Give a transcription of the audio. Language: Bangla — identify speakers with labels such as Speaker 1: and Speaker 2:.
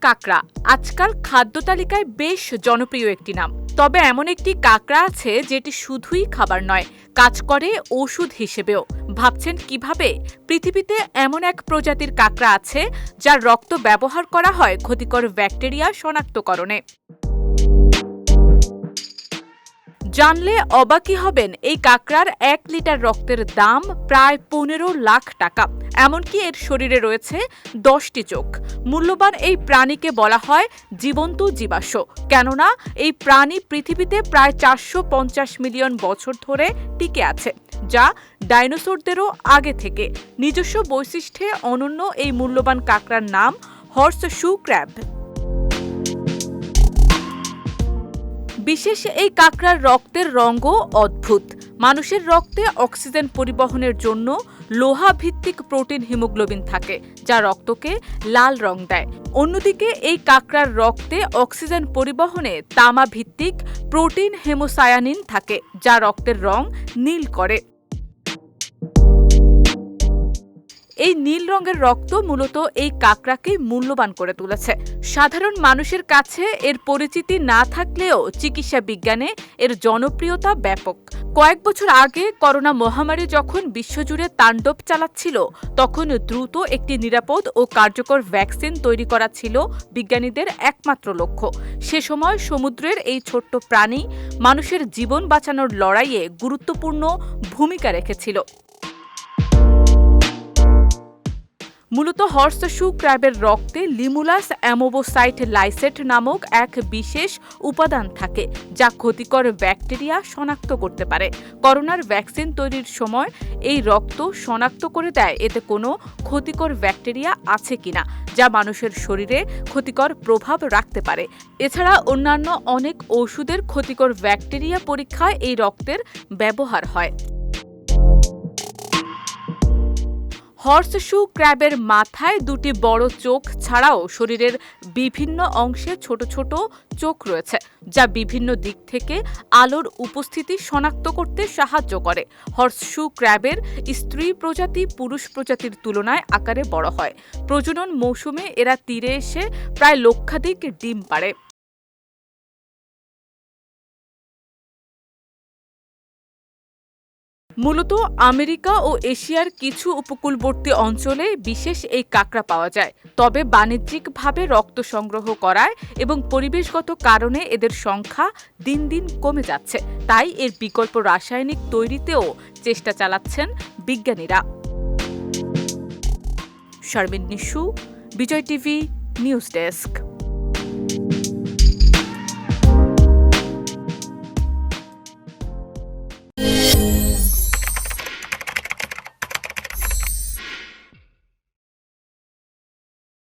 Speaker 1: কাকড়া। আজকাল খাদ্য তালিকায় বেশ জনপ্রিয় একটি নাম। তবে এমন একটি কাঁকড়া আছে যেটি শুধুই খাবার নয়, কাজ করে ওষুধ হিসেবেও। ভাবছেন কীভাবে? পৃথিবীতে এমন এক প্রজাতির কাঁকড়া আছে, যার রক্ত ব্যবহার করা হয় ক্ষতিকর ব্যাকটেরিয়া শনাক্তকরণে। জানলে অবাকই হবেন, এই কাঁকড়ার এক লিটার রক্তের দাম প্রায় পনেরো লাখ টাকা। এমনকি এর শরীরে রয়েছে দশটি চোখ। মূল্যবান এই প্রাণীকে বলা হয় জীবন্ত জীবাশ্ম। কেননা, এই প্রাণী পৃথিবীতে প্রায় চারশো পঞ্চাশ মিলিয়ন বছর ধরে টিকে আছে, যা ডাইনোসরদেরও আগে থেকে। নিজস্ব বৈশিষ্ট্যে অনন্য এই মূল্যবান কাঁকড়ার নাম হর্স শু ক্র্যাব বিশেষ এই কাঁকড়ার রক্তের রঙও অদ্ভুত। মানুষের রক্তে অক্সিজেন পরিবহনের জন্য লোহা ভিত্তিক প্রোটিন হিমোগ্লোবিন থাকে, যা রক্তকে লাল রং দেয়। অন্যদিকে এই কাঁকড়ার রক্তে অক্সিজেন পরিবহনে তামা ভিত্তিক প্রোটিন হেমোসায়ানিন থাকে, যা রক্তের রং নীল করে। এই নীল রঙের রক্ত মূলত এই কাকড়াকে মূল্যবান করে তুলেছে। সাধারণ মানুষের কাছে এর পরিচিতি না থাকলেও চিকিৎসা বিজ্ঞানে এর জনপ্রিয়তা ব্যাপক। কয়েক বছর আগে করোনা মহামারী যখন বিশ্বজুড়ে তাণ্ডব চালাচ্ছিল, তখন দ্রুত একটি নিরাপদ ও কার্যকর ভ্যাকসিন তৈরি করা ছিল বিজ্ঞানীদের একমাত্র লক্ষ্য। সে সময় সমুদ্রের এই ছোট্ট প্রাণী মানুষের জীবন বাঁচানোর লড়াইয়ে গুরুত্বপূর্ণ ভূমিকা রেখেছিল। মূলত হর্সশু ক্র্যাবের রক্তে লিমুলাস অ্যামোবোসাইট লাইসেট নামক এক বিশেষ উপাদান থাকে, যা ক্ষতিকর ব্যাকটেরিয়া শনাক্ত করতে পারে। করোনার ভ্যাকসিন তৈরির সময় এই রক্ত শনাক্ত করে দেয়, এতে কোনো ক্ষতিকর ব্যাকটেরিয়া আছে কিনা, যা মানুষের শরীরে ক্ষতিকর প্রভাব রাখতে পারে। এছাড়া অন্যান্য অনেক ওষুধের ক্ষতিকর ব্যাকটেরিয়া পরীক্ষায় এই রক্তের ব্যবহার হয়। হর্সশু ক্র্যাবের মাথায় দুটি বড় চোখ ছাড়াও শরীরের বিভিন্ন অংশে ছোট ছোট চোখ রয়েছে, যা বিভিন্ন দিক থেকে আলোর উপস্থিতি শনাক্ত করতে সাহায্য করে। হর্স হর্সশু ক্র্যাবের স্ত্রী প্রজাতি পুরুষ প্রজাতির তুলনায় আকারে বড় হয়। প্রজনন মৌসুমে এরা তীরে এসে প্রায় লক্ষাধিক ডিম পাড়ে। মূলত আমেরিকা ও এশিয়ার কিছু উপকূলবর্তী অঞ্চলে বিশেষ এই কাঁকড়া পাওয়া যায়। তবে বাণিজ্যিকভাবে রক্ত সংগ্রহ করায় এবং পরিবেশগত কারণে এদের সংখ্যা দিন দিন কমে যাচ্ছে। তাই এর বিকল্প রাসায়নিক তৈরিতেও চেষ্টা চালাচ্ছেন বিজ্ঞানীরা। Sharmin Nishu, Bijoy TV, news desk.